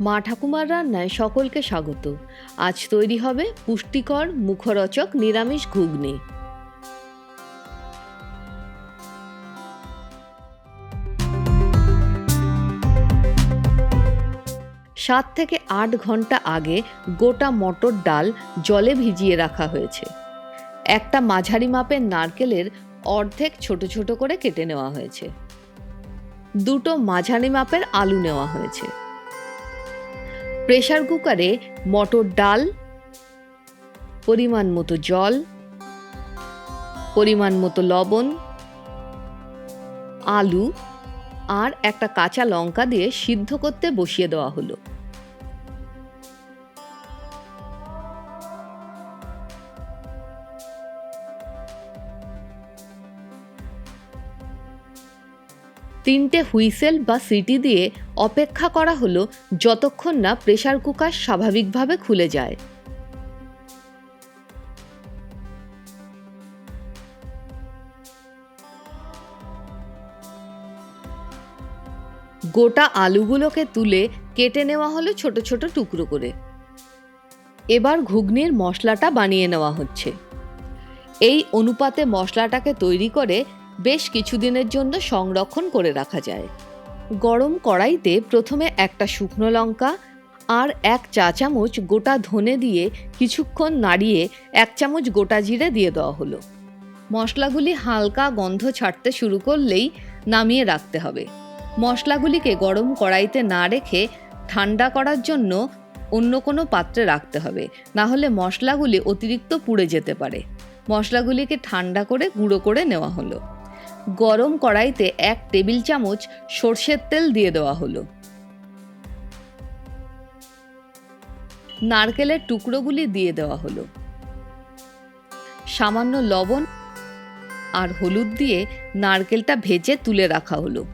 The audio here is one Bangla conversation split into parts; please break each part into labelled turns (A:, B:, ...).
A: মা ঠাকুমার রান্নায় সকলকে স্বাগত। আজ তৈরি হবে পুষ্টিকর মুখরচক নিরামিষ ঘুগনি। সাত থেকে আট ঘণ্টা আগে গোটা মটর ডাল জলে ভিজিয়ে রাখা হয়েছে। একটা মাঝারি মাপের নারকেলের অর্ধেক ছোট ছোট করে কেটে নেওয়া হয়েছে। দুটো মাঝারি মাপের আলু নেওয়া হয়েছে। প্রেসার কুকারে মটর ডাল, পরিমাণ মতো জল, পরিমাণ মতো লবণ, আলু আর একটা কাঁচা লঙ্কা দিয়ে সিদ্ধ করতে বসিয়ে দেওয়া হলো। তিনটে হুইসেল বা সিটি দিয়ে অপেক্ষা করা হলো যতক্ষণ না প্রেসার কুকার স্বাভাবিকভাবে খুলে যায়। গোটা আলুগুলোকে তুলে কেটে নেওয়া হলো ছোট ছোট টুকরো করে। এবার ঘুগনির মশলাটা বানিয়ে নেওয়া হচ্ছে। এই অনুপাতে মশলাটাকে তৈরি করে বেশ কিছুদিনের জন্য সংরক্ষণ করে রাখা যায়। গরম কড়াইতে প্রথমে একটা শুকনো লঙ্কা আর এক চা চামচ গোটা ধনে দিয়ে কিছুক্ষণ নাড়িয়ে এক চামচ গোটা জিরে দিয়ে দেওয়া হলো। মশলাগুলি হালকা গন্ধ ছাড়তে শুরু করলেই নামিয়ে রাখতে হবে। মশলাগুলিকে গরম কড়াইতে না রেখে ঠান্ডা করার জন্য অন্য কোনো পাত্রে রাখতে হবে, না হলে মশলাগুলি অতিরিক্ত পুড়ে যেতে পারে। মশলাগুলিকে ঠান্ডা করে গুঁড়ো করে নেওয়া হলো। গরম কড়াইতে এক টেবিল চামচ সর্ষের তেল দিয়ে দেওয়া হলো। নারকেলের টুকরোগুলি দিয়ে দেওয়া হলো। সামান্য লবণ আর হলুদ দিয়ে নারকেলটা ভেজে তুলে রাখা হলো।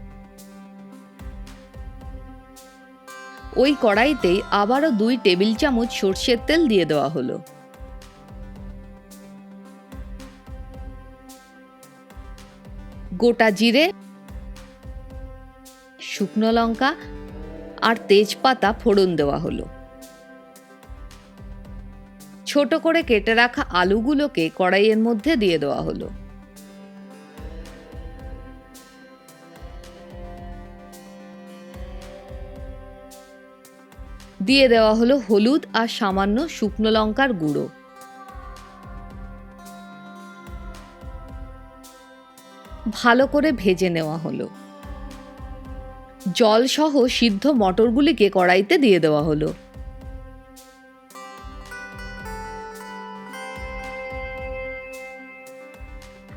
A: ওই কড়াইতেই আবারও দুই টেবিল চামচ সর্ষের তেল দিয়ে দেওয়া হলো। গোটা জিরে, শুকনো লঙ্কা আর তেজপাতা ফোড়ন দেওয়া হলো। ছোট করে কেটে রাখা আলুগুলোকে কড়াইয়ের মধ্যে দিয়ে দেওয়া হলো। দিয়ে দেওয়া হলো হলুদ আর সামান্য শুকনো লঙ্কার গুঁড়ো। ভালো করে ভেজে নেওয়া হলো। জল সহ সিদ্ধ মটরগুলিকে কড়াইতে দিয়ে দেওয়া হলো।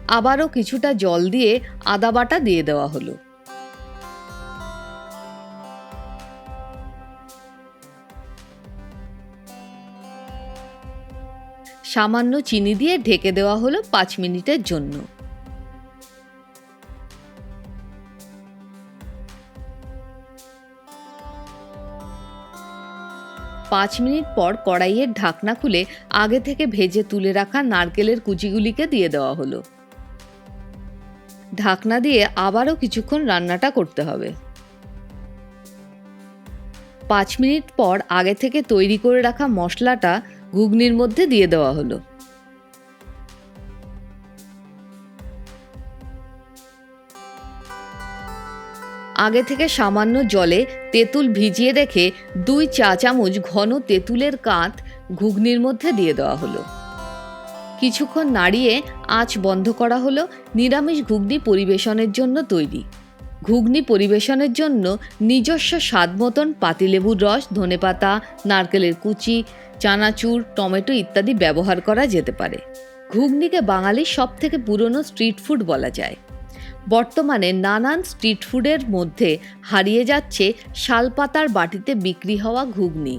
A: আবারও কিছুটা জল দিয়ে আদা বাটা দিয়ে দেওয়া হলো। সামান্য চিনি দিয়ে ঢেকে দেওয়া হলো পাঁচ মিনিটের জন্য। পাঁচ মিনিট পর কড়াইয়ের ঢাকনা খুলে আগে থেকে ভেজে তুলে রাখা নারকেলের কুচিগুলিকে দিয়ে দেওয়া হলো। ঢাকনা দিয়ে আবারও কিছুক্ষণ রান্নাটা করতে হবে। পাঁচ মিনিট পর আগে থেকে তৈরি করে রাখা মশলাটা ঘুগনির মধ্যে দিয়ে দেওয়া হলো। আগে থেকে সামান্য জলে তেঁতুল ভিজিয়ে রেখে দুই চা চামচ ঘন তেঁতুলের কাঁধ ঘুগনির মধ্যে দিয়ে দেওয়া হলো। কিছুক্ষণ নাড়িয়ে আঁচ বন্ধ করা হলো নিরামিষ ঘুগনি পরিবেশনের জন্য তৈরি। ঘুগনি পরিবেশনের জন্য নিজস্ব স্বাদ মতন পাতিলেবুর রস, ধনেপাতা, নারকেলের কুচি, চানাচুর, টমেটো ইত্যাদি ব্যবহার করা যেতে পারে। ঘুগনিকে বাঙালির সব থেকে পুরনো স্ট্রিট ফুড বলা যায়। বর্তমানে নানান স্ট্রিট ফুডের মধ্যে হারিয়ে যাচ্ছে শালপাতার বাটিতে বিক্রি হওয়া ঘুগনি।